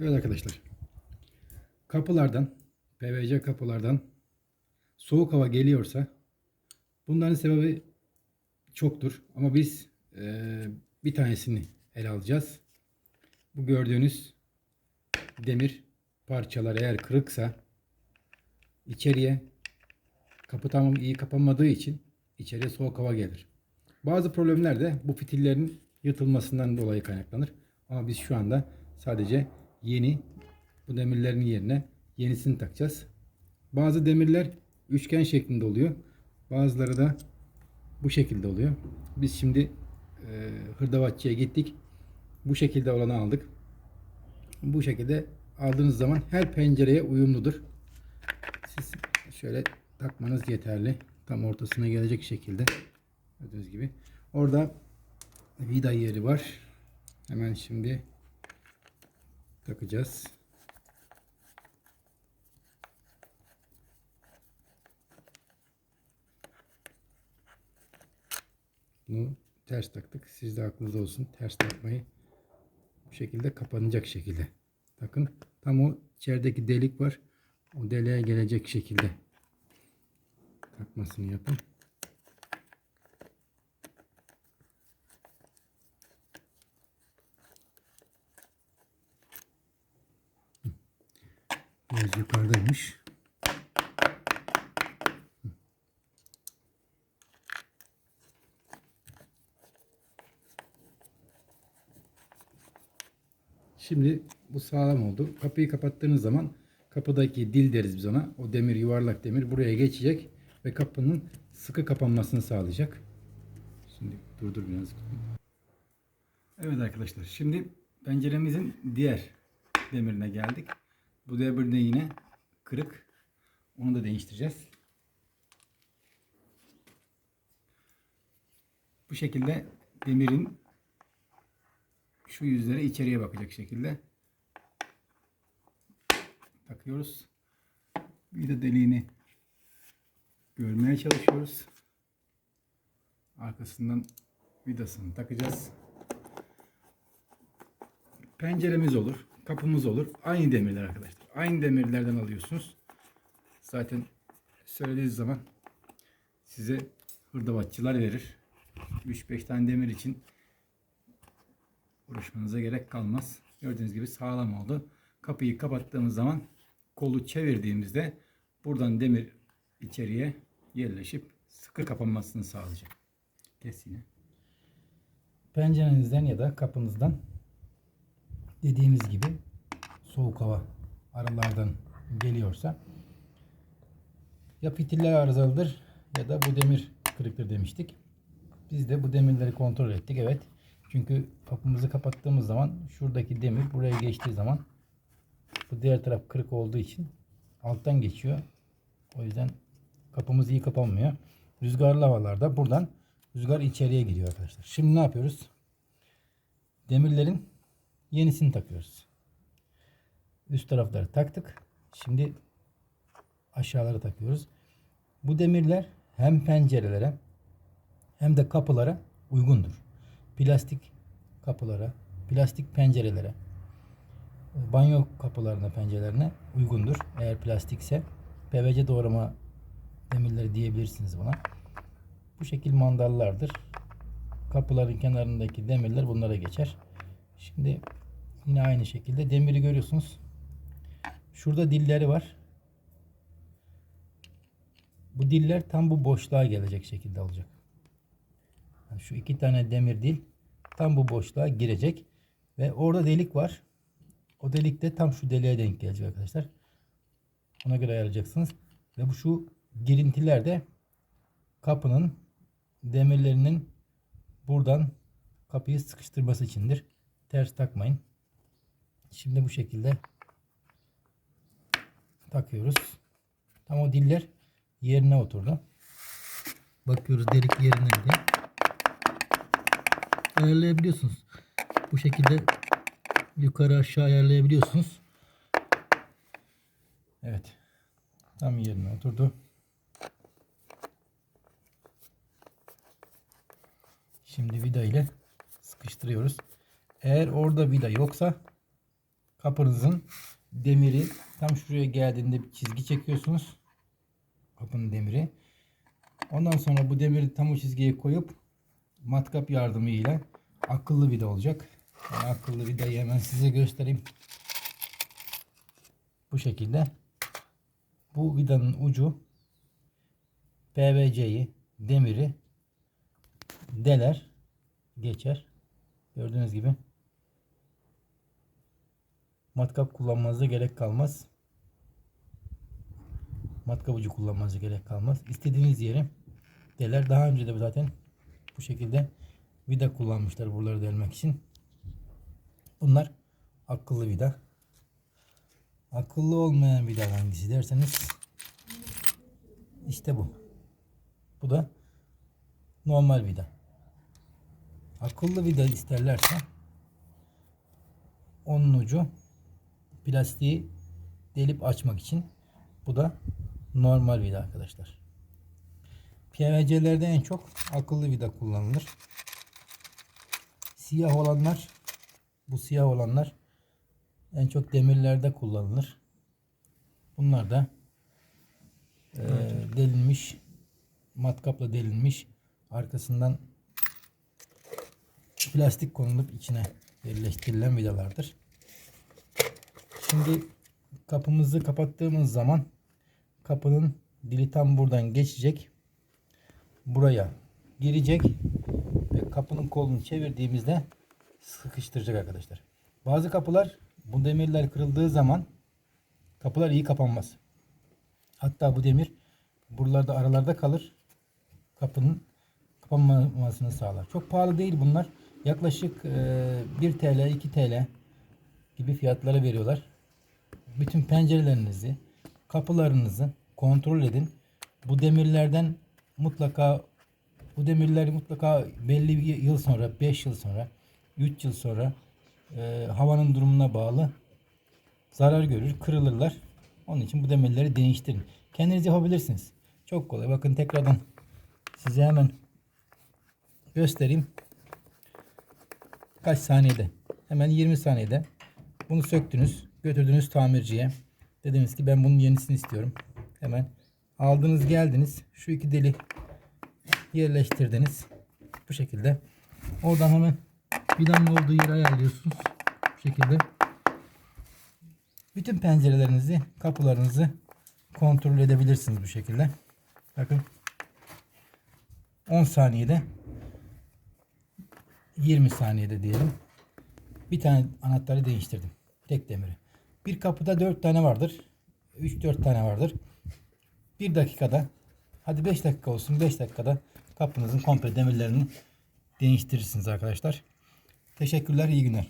Evet arkadaşlar. Kapılardan, PVC kapılardan soğuk hava geliyorsa bunların sebebi çoktur. Ama biz eee, bir tanesini ele alacağız. Bu gördüğünüz demir parçalar eğer kırıksa içeriye kapı tamam iyi kapanmadığı için içeriye soğuk hava gelir. Bazı problemler de bu fitillerin yırtılmasından dolayı kaynaklanır. Ama biz şu anda sadece yeni bu demirlerin yerine yenisini takacağız. Bazı demirler üçgen şeklinde oluyor. Bazıları da bu şekilde oluyor. Biz şimdi e, hırdavatçıya gittik. Bu şekilde olanı aldık. Bu şekilde aldığınız zaman her pencereye uyumludur. Siz şöyle takmanız yeterli. Tam ortasına gelecek şekilde. Gördüğünüz gibi. Orada vida yeri var. Hemen şimdi takacağız. Bunu ters taktık. Siz de aklınızda olsun. Ters takmayı bu şekilde kapanacak şekilde. Bakın tam o içerideki delik var. O deliğe gelecek şekilde takmasını yapın. Biraz yukarıdaymış. Şimdi bu sağlam oldu. Kapıyı kapattığınız zaman kapıdaki dil deriz biz ona. O demir yuvarlak demir buraya geçecek ve kapının sıkı kapanmasını sağlayacak. Şimdi durdur biraz. Evet arkadaşlar şimdi penceremizin diğer demirine geldik. Bu demir de yine kırık. Onu da değiştireceğiz. Bu şekilde demirin şu yüzleri içeriye bakacak şekilde takıyoruz. Vida deliğini görmeye çalışıyoruz. Arkasından vidasını takacağız. Penceremiz olur, kapımız olur. Aynı demirler arkadaşlar. Aynı demirlerden alıyorsunuz. Zaten söylediğiniz zaman size hırdavatçılar verir. 3-5 tane demir için uğraşmanıza gerek kalmaz. Gördüğünüz gibi sağlam oldu. Kapıyı kapattığımız zaman kolu çevirdiğimizde buradan demir içeriye yerleşip sıkı kapanmasını sağlayacak. Kes yine. Pencerenizden ya da kapınızdan dediğimiz gibi soğuk hava aralardan geliyorsa ya fitiller arızalıdır ya da bu demir kırıktır demiştik. Biz de bu demirleri kontrol ettik. Evet. Çünkü kapımızı kapattığımız zaman şuradaki demir buraya geçtiği zaman bu diğer taraf kırık olduğu için alttan geçiyor. O yüzden kapımız iyi kapanmıyor. Rüzgarlı havalarda buradan rüzgar içeriye giriyor arkadaşlar. Şimdi ne yapıyoruz? Demirlerin yenisini takıyoruz. Üst tarafları taktık. Şimdi aşağıları takıyoruz. Bu demirler hem pencerelere hem de kapılara uygundur. Plastik kapılara, plastik pencerelere, banyo kapılarına, pencerelerine uygundur. Eğer plastikse PVC doğrama demirleri diyebilirsiniz buna. Bu şekil mandallardır. Kapıların kenarındaki demirler bunlara geçer. Şimdi yine aynı şekilde demiri görüyorsunuz. Şurada dilleri var. Bu diller tam bu boşluğa gelecek şekilde olacak. Yani şu iki tane demir dil tam bu boşluğa girecek. Ve orada delik var. O delik de tam şu deliğe denk gelecek arkadaşlar. Ona göre ayarlayacaksınız. Ve bu şu girintiler de kapının demirlerinin buradan kapıyı sıkıştırması içindir. Ters takmayın. Şimdi bu şekilde takıyoruz. Tam o diller yerine oturdu. Bakıyoruz delik yerine diye. Ayarlayabiliyorsunuz. Bu şekilde yukarı aşağı ayarlayabiliyorsunuz. Evet. Tam yerine oturdu. Şimdi vida ile sıkıştırıyoruz. Eğer orada vida yoksa kapınızın demiri tam şuraya geldiğinde bir çizgi çekiyorsunuz. Kapının demiri. Ondan sonra bu demiri tam o çizgiye koyup matkap yardımıyla akıllı vida olacak. Yani akıllı vidayı hemen size göstereyim. Bu şekilde. Bu vidanın ucu PVC'yi, demiri deler, geçer. Gördüğünüz gibi matkap kullanmanıza gerek kalmaz. Matkap ucu kullanmanıza gerek kalmaz. İstediğiniz yere deler. Daha önce de zaten bu şekilde vida kullanmışlar buraları delmek için. Bunlar akıllı vida. Akıllı olmayan vida hangisi derseniz işte bu. Bu da normal vida. Akıllı vida isterlerse onun ucu plastiği delip açmak için. Bu da normal vida arkadaşlar. PVC'lerde en çok akıllı vida kullanılır. Siyah olanlar bu siyah olanlar en çok demirlerde kullanılır. Bunlar da e, delinmiş matkapla delinmiş arkasından plastik konulup içine yerleştirilen vidalardır. Şimdi kapımızı kapattığımız zaman kapının dili tam buradan geçecek. Buraya girecek ve kapının kolunu çevirdiğimizde sıkıştıracak arkadaşlar. Bazı kapılar bu demirler kırıldığı zaman kapılar iyi kapanmaz. Hatta bu demir buralarda aralarda kalır. Kapının kapanmamasını sağlar. Çok pahalı değil bunlar. Yaklaşık e, 1 TL, 2 TL gibi fiyatlara veriyorlar. Bütün pencerelerinizi, kapılarınızı kontrol edin. Bu demirlerden mutlaka bu demirler mutlaka belli bir yıl sonra, 5 yıl sonra, 3 yıl sonra e, havanın durumuna bağlı zarar görür, kırılırlar. Onun için bu demirleri değiştirin. Kendiniz yapabilirsiniz. Çok kolay. Bakın tekrardan size hemen göstereyim. Kaç saniyede? Hemen 20 saniyede. Bunu söktünüz. Götürdünüz tamirciye. Dediniz ki ben bunun yenisini istiyorum. Hemen aldınız geldiniz. Şu iki deli yerleştirdiniz. Bu şekilde. Oradan hemen vidanın olduğu yeri ayarlıyorsunuz. Bu şekilde. Bütün pencerelerinizi, kapılarınızı kontrol edebilirsiniz bu şekilde. Bakın 10 saniyede 20 saniyede diyelim. Bir tane anahtarı değiştirdim. Tek demiri. Bir kapıda 4 tane vardır. 3-4 tane vardır. 1 dakikada hadi 5 dakika olsun 5 dakikada kapınızın komple demirlerini değiştirirsiniz arkadaşlar. Teşekkürler iyi günler.